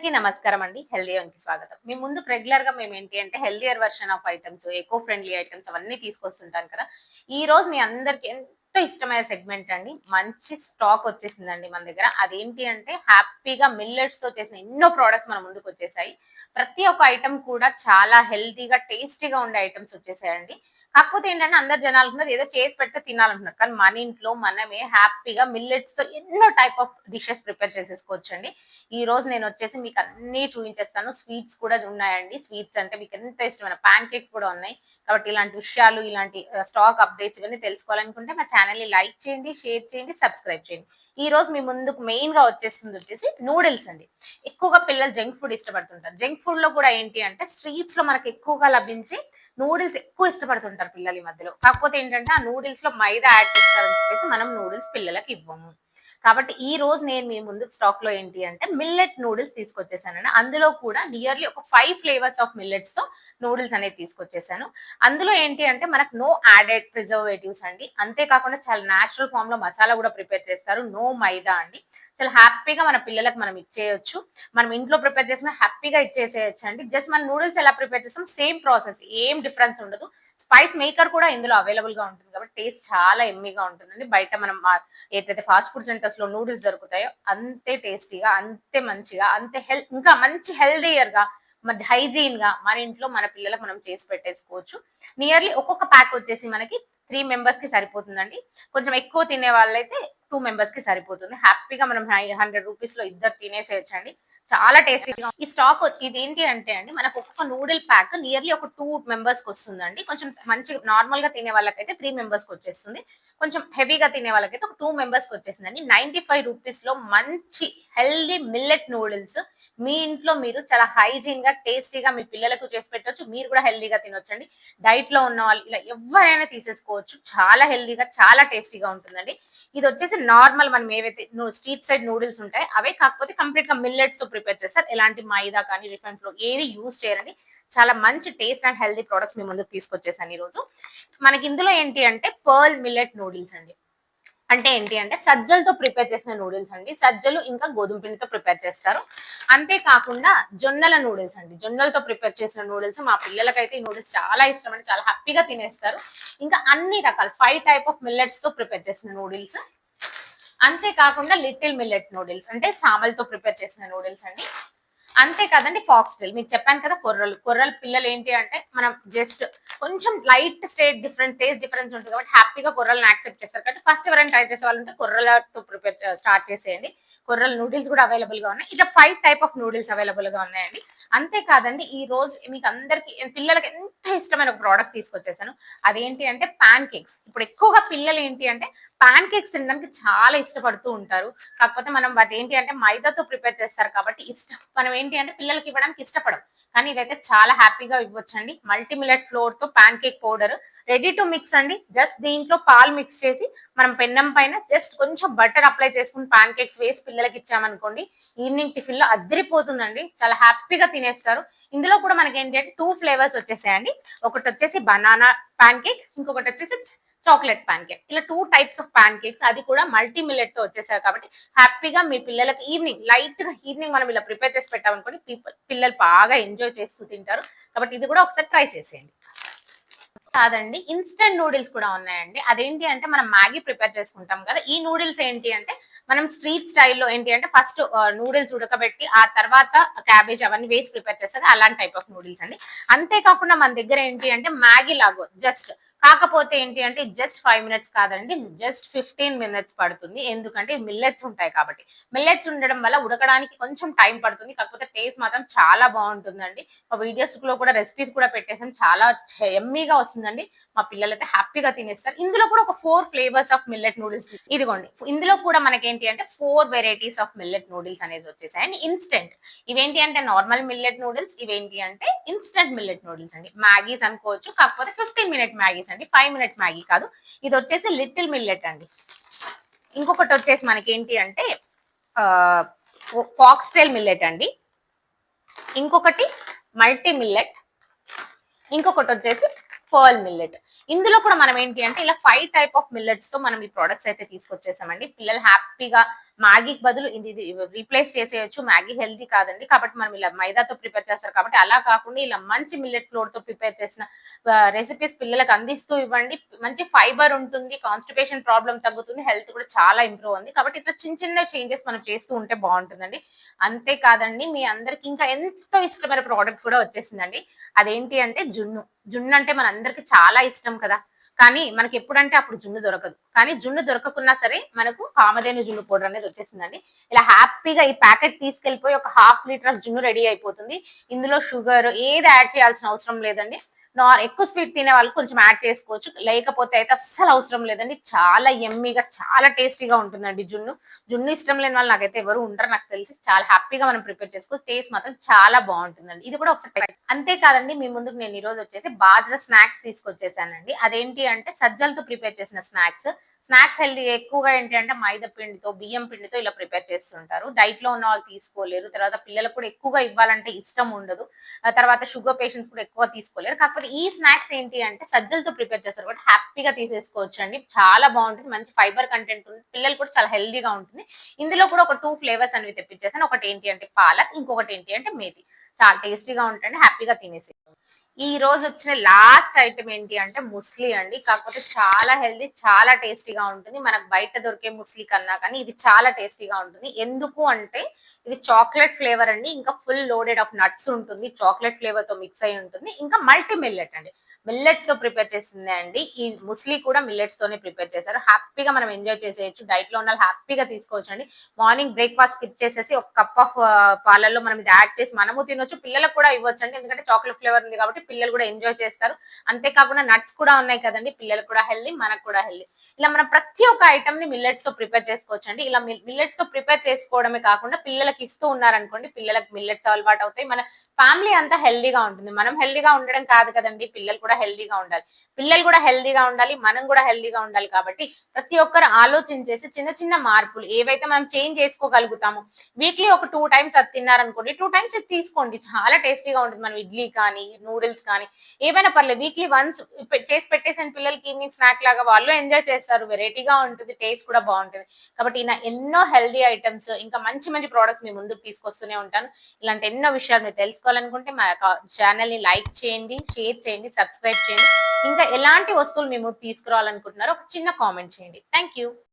అందరికీ నమస్కారం అండి. హెల్దీ కి స్వాగతం. మీ ముందు రెగ్యులర్గా మేము ఏంటి అంటే healthier version of items eco friendly items అవన్నీ తీసుకొస్తుంటాను కదా. ఈ రోజు మీ అందరికి ఎంతో ఇష్టమైన సెగ్మెంట్ అండి. మంచి స్టాక్ వచ్చేసిందండి మన దగ్గర. అదేంటి అంటే హ్యాపీగా మిల్లెట్స్తో చేసిన ఎన్నో ప్రోడక్ట్స్ మన ముందుకు వచ్చేసాయి. ప్రతి ఒక్క ఐటమ్ కూడా చాలా హెల్తీగా టేస్టీగా ఉండే ఐటమ్స్ వచ్చేసాయండి. కాకపోతే ఏంటంటే అందరు జనాలు అనుకున్నారు ఏదో చేసి పెడితే తినాలంటున్నారు. కానీ మన ఇంట్లో మనమే హ్యాపీగా మిల్లెట్స్తో ఎన్నో టైప్ ఆఫ్ డిషెస్ ప్రిపేర్ చేసేసుకోవచ్చు అండి ఈ రోజు నేను వచ్చేసి మీకు అన్ని చూపించేస్తాను. స్వీట్స్ కూడా ఉన్నాయండి. స్వీట్స్ అంటే మీకు ఎంత ఇష్టమైన ప్యాన్ కేక్స్ కూడా ఉన్నాయి. కాబట్టి ఇలాంటి విషయాలు ఇలాంటి స్టాక్ అప్డేట్స్ ఇవన్నీ తెలుసుకోవాలనుకుంటే మా ఛానల్ని లైక్ చేయండి షేర్ చేయండి సబ్స్క్రైబ్ చేయండి. ఈ రోజు మీ ముందుకు మెయిన్గా వచ్చేస్తుంది వచ్చేసి నూడిల్స్ అండి. ఎక్కువగా పిల్లలు జంక్ ఫుడ్ ఇష్టపడుతుంటారు. జంక్ ఫుడ్లో కూడా ఏంటి అంటే స్ట్రీట్స్లో మనకి ఎక్కువగా లభించి నూడిల్స్ ఎక్కువ ఇష్టపడుతుంటారు పిల్లలు ఈ మధ్యలో. కాకపోతే ఏంటంటే ఆ నూడిల్స్లో మైదా యాడ్ చేస్తారని చెప్పేసి మనం నూడిల్స్ పిల్లలకి ఇవ్వము. కాబట్టి ఈ రోజు నేను మీ ముందు స్టాక్లో ఏంటి అంటే మిల్లెట్ నూడిల్స్ తీసుకొచ్చేసానండి. అందులో కూడా నియర్లీ ఒక ఫైవ్ ఫ్లేవర్స్ ఆఫ్ మిల్లెట్స్తో నూడిల్స్ అనేది తీసుకొచ్చేసాను. అందులో ఏంటి అంటే మనకు నో యాడెడ్ ప్రిజర్వేటివ్స్ అండి. అంతేకాకుండా చాలా న్యాచురల్ ఫామ్లో మసాలా కూడా ప్రిపేర్ చేస్తారు. నో మైదా అండి. చాలా హ్యాపీగా మన పిల్లలకు మనం ఇచ్చేయచ్చు. మనం ఇంట్లో ప్రిపేర్ చేసిన హ్యాపీగా ఇచ్చేసేయచ్చు అండి జస్ట్ మన నూడిల్స్ ఎలా ప్రిపేర్ చేస్తాం సేమ్ ప్రాసెస్ ఏం డిఫరెన్స్ ఉండదు. స్పైస్ మేకర్ కూడా ఇందులో అవైలబుల్గా ఉంటుంది కాబట్టి టేస్ట్ చాలా ఎమ్మీగా ఉంటుందండి. బయట మనం ఏదైతే ఫాస్ట్ ఫుడ్ సెంటర్స్లో నూడిల్స్ దొరుకుతాయో అంతే టేస్టీగా అంతే మంచిగా అంతే హెల్త్ ఇంకా మంచి హెల్దీయర్గా మరి హైజీన్గా మన ఇంట్లో మన పిల్లలకు మనం చేసి పెట్టేసుకోవచ్చు. నియర్లీ ఒక్కొక్క ప్యాక్ వచ్చేసి మనకి త్రీ మెంబర్స్కి సరిపోతుందండి. కొంచెం ఎక్కువ తినే వాళ్ళైతే టూ మెంబర్స్కి సరిపోతుంది. హ్యాపీగా మనం హండ్రెడ్ రూపీస్లో ఇద్దరు తినేసేయచ్చండి. చాలా టేస్టీగా ఈ స్టాక్ ఇది ఏంటి అంటే అండి మనకు ఒక్కొక్క నూడిల్ ప్యాక్ నియర్లీ ఒక టూ మెంబర్స్కి వస్తుందండి. కొంచెం మంచి నార్మల్గా తినే వాళ్ళకైతే త్రీ మెంబర్స్కి వచ్చేస్తుంది. కొంచెం హెవీగా తినే వాళ్ళకైతే ఒక టూ మెంబర్స్కి వచ్చేసిందండి నైన్టీ ఫైవ్ రూపీస్లో మంచి హెల్దీ మిల్లెట్ నూడిల్స్ మీ ఇంట్లో మీరు చాలా హైజీన్గా టేస్టీగా మీ పిల్లలకు చేసి పెట్టవచ్చు మీరు కూడా హెల్దీగా తినొచ్చండి. డైట్లో ఉన్న వాళ్ళు ఇలా ఎవరైనా తీసేసుకోవచ్చు. చాలా హెల్దీగా చాలా టేస్టీగా ఉంటుందండి. ఇది వచ్చేసి నార్మల్ మనం ఏవైతే స్ట్రీట్ సైడ్ నూడిల్స్ ఉంటాయి అవే కాకపోతే కంప్లీట్గా మిల్లెట్స్తో ప్రిపేర్ చేస్తారు. ఎలాంటి మైదా కానీ రిఫైన్ ఫ్లో ఏది యూజ్ చేయరండి. చాలా మంచి టేస్ట్ అండ్ హెల్దీ ప్రొడక్ట్స్ మీ ముందుకు తీసుకొచ్చేసాను ఈ రోజు మనకి ఇందులో ఏంటి అంటే పర్ల్ మిల్లెట్ నూడిల్స్ అండి. అంటే ఏంటి అంటే సజ్జలతో ప్రిపేర్ చేసిన నూడిల్స్ అండి. సజ్జలు ఇంకా గోధుమ పిండితో ప్రిపేర్ చేస్తారు. అంతేకాకుండా జొన్నల నూడిల్స్ అండి. జొన్నలతో ప్రిపేర్ చేసిన నూడిల్స్ మా పిల్లలకైతే ఈ నూడిల్స్ చాలా ఇష్టం అండి. చాలా హ్యాపీగా తినేస్తారు. ఇంకా అన్ని రకాల ఫైవ్ టైప్ ఆఫ్ మిల్లెట్స్తో ప్రిపేర్ చేసిన నూడిల్స్. అంతేకాకుండా లిటిల్ మిల్లెట్ నూడిల్స్ అంటే సామలతో ప్రిపేర్ చేసిన నూడిల్స్ అండి. అంతే కదండి ఫాక్స్ టైల్ మీకు చెప్పాను కదా కొర్రలు. కొర్రలు పిల్లలు ఏంటి అంటే మనం జస్ట్ కొంచెం light state different taste difference ఉంటుంది కాబట్టి హ్యాపీగా కొర్రలను యాక్సెప్ట్ చేస్తారు. కాబట్టి ఫస్ట్ ఎవరైనా ట్రై చేసే వాళ్ళు ఉంటే కొర్రలతో ప్రిపేర్ స్టార్ట్ చేసేయండి. కొర్రల నూడిల్స్ కూడా అవైలబుల్గా ఉన్నాయి. ఇట్లా ఫైవ్ టైప్ ఆఫ్ నూడిల్స్ అవైలబుల్గా ఉన్నాయండి. అంతేకాదండి ఈ రోజు మీకు అందరికి పిల్లలకి ఎంత ఇష్టమైన ఒక ప్రోడక్ట్ తీసుకొచ్చేసాను. అదేంటి అంటే పాన్ కేక్స్ ఇప్పుడు ఎక్కువగా పిల్లలు ఏంటి అంటే పాన్ కేక్స్ తినడానికి చాలా ఇష్టపడుతూ ఉంటారు. కాకపోతే మనం అదేంటి ఏంటి అంటే మైదాతో ప్రిపేర్ చేస్తారు కాబట్టి ఇష్టం. మనం ఏంటి అంటే పిల్లలకి ఇవ్వడానికి ఇష్టపడం. కానీ ఇవైతే చాలా హ్యాపీగా ఇవ్వచ్చండి. Multi millet ఫ్లోర్తో pancake powder ready to mix అండి. జస్ట్ దీంట్లో పాలు మిక్స్ చేసి మనం పెన్నం పైన జస్ట్ కొంచెం బటర్ అప్లై చేసుకుని పాన్ కేక్స్ వేసి పిల్లలకి ఇచ్చామనుకోండి ఈవినింగ్ టిఫిన్లో అద్దరిపోతుందండి చాలా హ్యాపీగా తినేస్తారు. ఇందులో కూడా మనకి ఏంటి అంటే టూ ఫ్లేవర్స్ వచ్చేసాయండి. ఒకటి వచ్చేసి బనానా పాన్ కేక్ ఇంకొకటి వచ్చేసి చాక్లెట్ పాన్ కేక్ ఇలా two types of pancakes అది కూడా మల్టీ మిల్లెట్తో వచ్చేసాయి కాబట్టి హ్యాపీగా మీ పిల్లలకి ఈవినింగ్ లైట్గా ఈవినింగ్ మనం ఇలా ప్రిపేర్ చేసి పెట్టామనుకోండి పిల్లలు బాగా ఎంజాయ్ చేస్తూ తింటారు. కాబట్టి ఇది కూడా ఒకసారి ట్రై చేసేయండి. కాదండి. ఇన్స్టెంట్ నూడిల్స్ కూడా ఉన్నాయండి. అదేంటి అంటే మనం మ్యాగీ ప్రిపేర్ చేసుకుంటాం కదా ఈ నూడిల్స్ ఏంటి అంటే మనం స్ట్రీట్ స్టైల్లో ఏంటి అంటే ఫస్ట్ నూడిల్స్ ఉడకబెట్టి ఆ తర్వాత క్యాబేజ్ అవన్నీ వేసి ప్రిపేర్ చేస్తారు. అలాంటి టైప్ ఆఫ్ నూడిల్స్ అండి. అంతేకాకుండా మన దగ్గర ఏంటి అంటే మ్యాగీ లాగో జస్ట్ కాకపోతే ఏంటి అంటే జస్ట్ ఫైవ్ మినిట్స్ కాదండి జస్ట్ ఫిఫ్టీన్ మినిట్స్ పడుతుంది. ఎందుకంటే మిల్లెట్స్ ఉంటాయి కాబట్టి. మిల్లెట్స్ ఉండడం వల్ల ఉడకడానికి కొంచెం టైం పడుతుంది. కాకపోతే టేస్ట్ మాత్రం చాలా బాగుంటుందండి. మా వీడియోస్లో కూడా రెసిపీస్ కూడా పెట్టేసాం. చాలా ఎమ్మీగా వస్తుందండి. మా పిల్లలైతే హ్యాపీగా తినేస్తారు. ఇందులో కూడా ఒక four flavours of millet noodles ఇదిగోండి. ఇందులో కూడా మనకేంటి అంటే four varieties of millet noodles అనేది వచ్చేసాయి అండ్ ఇన్స్టెంట్ ఇవేంటి అంటే నార్మల్ మిల్లెట్ నూడిల్స్ ఇవేంటి అంటే ఇన్స్టెంట్ మిల్లెట్ నూడిల్స్ అండి. మ్యాగీస్ అనుకోవచ్చు కాకపోతే ఫిఫ్టీన్ మినిట్ మ్యాగీస్ అండి. ఫైవ్ మినిట్స్ మ్యాగీ కాదు. ఇది వచ్చేసి లిటిల్ మిల్లెట్ అండి. ఇంకొకటి వచ్చేసి మనకి ఏంటి అంటే ఫాక్స్టైల్ మిల్లెట్ అండి. ఇంకొకటి మల్టీ మిల్లెట్ ఇంకొకటి వచ్చేసి పర్ల్ మిల్లెట్ ఇందులో కూడా మనం ఏంటి అంటే ఇలా ఫైవ్ టైప్ ఆఫ్ మిల్లెట్స్తో మనం ఈ ప్రొడక్ట్స్ అయితే తీసుకొచ్చేసామండి. పిల్లలు హ్యాపీగా మ్యాగీకి బదులు ఇది రీప్లేస్ చేసేయచ్చు. మ్యాగీ హెల్తీ కాదండి. కాబట్టి మనం ఇలా మైదాతో ప్రిపేర్ చేస్తారు. కాబట్టి అలా కాకుండా ఇలా మంచి మిల్లెట్ ఫ్లోర్తో ప్రిపేర్ చేసిన రెసిపీస్ పిల్లలకు అందిస్తూ ఇవ్వండి. మంచి ఫైబర్ ఉంటుంది. కాన్స్టిపేషన్ ప్రాబ్లం తగ్గుతుంది. హెల్త్ కూడా చాలా ఇంప్రూవ్ ఉంది. కాబట్టి ఇట్లా చిన్న చిన్న చేంజెస్ మనం చేస్తూ ఉంటే బాగుంటుందండి. అంతేకాదండి మీ అందరికి ఇంకా ఎంతో ఇష్టమైన ప్రోడక్ట్ కూడా వచ్చేసిందండి. అదేంటి అంటే జున్ను. జున్ను అంటే మన అందరికి చాలా ఇష్టం కదా. కానీ మనకి ఎప్పుడంటే అప్పుడు జున్ను దొరకదు. కానీ జున్ను దొరకకున్నా సరే మనకు కామధేను జున్ను పౌడర్ అనేది వచ్చేసిందండి. ఇలా హ్యాపీగా ఈ ప్యాకెట్ తీసుకెళ్ళిపోయి ఒక హాఫ్ లీటర్ ఆఫ్ జున్ను రెడీ అయిపోతుంది. ఇందులో షుగర్ ఏది యాడ్ చేయాల్సిన అవసరం లేదండి. నార్ ఎక్కువ స్వీట్ తినే వాళ్ళు కొంచెం యాడ్ చేసుకోవచ్చు. లేకపోతే అయితే అస్సలు అవసరం లేదండి. చాలా ఎమ్మీగా చాలా టేస్టీగా ఉంటుందండి జున్ను. జున్ను ఇష్టం లేని వాళ్ళు నాకైతే ఎవరు ఉండరు. నాకు తెలిసి చాలా హ్యాపీగా మనం ప్రిపేర్ చేసుకోవచ్చు టేస్ట్ మాత్రం చాలా బాగుంటుందండి. ఇది కూడా ఒకసారి try- అంతేకాదండి మీ ముందుకు నేను ఈ రోజు వచ్చేసి బాజ్రా స్నాక్స్ తీసుకొచ్చేసానండి. అదేంటి అంటే సజ్జలతో ప్రిపేర్ చేసిన స్నాక్స్. స్నాక్స్ హెల్దీ ఎక్కువగా ఏంటి అంటే మైదా పిండితో బియ్యం పిండితో ఇలా ప్రిపేర్ చేస్తుంటారు. డైట్లో ఉన్న వాళ్ళు తీసుకోలేరు. తర్వాత పిల్లలకు కూడా ఎక్కువగా ఇవ్వాలంటే ఇష్టం ఉండదు. తర్వాత షుగర్ పేషెంట్స్ కూడా ఎక్కువ తీసుకోలేరు. కాకపోతే ఈ స్నాక్స్ ఏంటి అంటే సజ్జలతో ప్రిపేర్ చేస్తారు కాబట్టి హ్యాపీగా తీసేసుకోవచ్చు అండి చాలా బాగుంటుంది. మంచి ఫైబర్ కంటెంట్ ఉంది. పిల్లలు కూడా చాలా హెల్దీగా ఉంటుంది. ఇందులో కూడా ఒక టూ ఫ్లేవర్స్ అనేవి తెప్పించేసాను ఒకటి ఏంటి అంటే పాలక్ ఇంకొకటి ఏంటి అంటే మేతి. చాలా టేస్టీగా ఉంటుంది హ్యాపీగా తినేసి ఈ రోజు వచ్చిన లాస్ట్ ఐటమ్ ఏంటి అంటే ముస్లీ అండి. కాకపోతే చాలా హెల్దీ చాలా టేస్టీగా ఉంటుంది. మనకు బయట దొరికే ముస్లీ కన్నా కానీ ఇది చాలా టేస్టీగా ఉంటుంది. ఎందుకు అంటే ఇది చాక్లెట్ ఫ్లేవర్ అండి. ఇంకా ఫుల్ లోడెడ్ ఆఫ్ నట్స్ ఉంటుంది. చాక్లెట్ ఫ్లేవర్తో మిక్స్ అయి ఉంటుంది. ఇంకా మల్టీ మిల్లెట్ అండి. మిల్లెట్స్తో ప్రిపేర్ చేసిందే అండి. ఈ ముస్లీ కూడా మిల్లెట్స్ తోనే ప్రిపేర్ చేశారు. హ్యాపీగా మనం ఎంజాయ్ చేసేయచ్చు. డైట్లో ఉన్న హ్యాపీగా తీసుకోవచ్చు అండి మార్నింగ్ బ్రేక్ఫాస్ట్ స్కిప్ చేసేసి ఒక కప్ ఆఫ్ పాలల్లో మనం ఇది యాడ్ చేసి మనము తినొచ్చు. పిల్లలకు కూడా ఇవ్వచ్చు అండి ఎందుకంటే చాక్లెట్ ఫ్లేవర్ ఉంది కాబట్టి పిల్లలు కూడా ఎంజాయ్ చేస్తారు. అంతేకాకుండా నట్స్ కూడా ఉన్నాయి కదండి. పిల్లలకు కూడా హెల్దీ మనకు కూడా హెల్దీ. ఇలా మనం ప్రతి ఒక్క ఐటమ్ని మిల్లెట్స్తో ప్రిపేర్ చేసుకోవచ్చు అండి ఇలా మిల్లెట్స్తో ప్రిపేర్ చేసుకోవడమే కాకుండా పిల్లలకి ఇస్తూ ఉన్నారనుకోండి పిల్లలకు మిల్లెట్స్ అలవాటు అవుతాయి. మన ఫ్యామిలీ అంతా హెల్దీగా ఉంటుంది. మనం హెల్దీగా ఉండడం కాదు కదండి. పిల్లలు కూడా హెల్దీగా ఉండాలి. పిల్లలు కూడా హెల్దీగా ఉండాలి మనం కూడా హెల్దీగా ఉండాలి కాబట్టి ప్రతి ఒక్కరు ఆలోచించేసి చిన్న చిన్న మార్పులు ఏవైతే మనం చేంజ్ చేసుకోగలుగుతామో వీక్లీ ఒక టూ టైమ్స్ అది తిన్నారనుకోండి టూ టైమ్స్ ఇది తీసుకోండి. చాలా టేస్టీగా ఉంటుంది. మనం ఇడ్లీ కానీ నూడిల్స్ కానీ ఏవైనా పర్లేదు. వీక్లీ వన్స్ చేసి పెట్టేసిన పిల్లలకి ఈవినింగ్ స్నాక్ లాగా వాళ్ళు ఎంజాయ్ చేస్తారు. వెరైటీగా ఉంటుంది టేస్ట్ కూడా బాగుంటుంది. కాబట్టి ఇలా ఎన్నో హెల్దీ ఐటమ్స్ ఇంకా మంచి మంచి ప్రోడక్ట్స్ మీ ముందుకు తీసుకొస్తూనే ఉంటాను. ఇలాంటి ఎన్నో విషయాలు మీరు తెలుసుకోవాలనుకుంటే మా ఛానల్ని లైక్ చేయండి షేర్ చేయండి సబ్స్క్రైబ్ చేయండి. ఇంకా ఎలాంటి వస్తువులు మేము తీసుకురావాలనుకుంటున్నారో ఒక చిన్న కామెంట్ చేయండి. Thank you